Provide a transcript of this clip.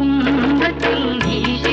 ും നീശ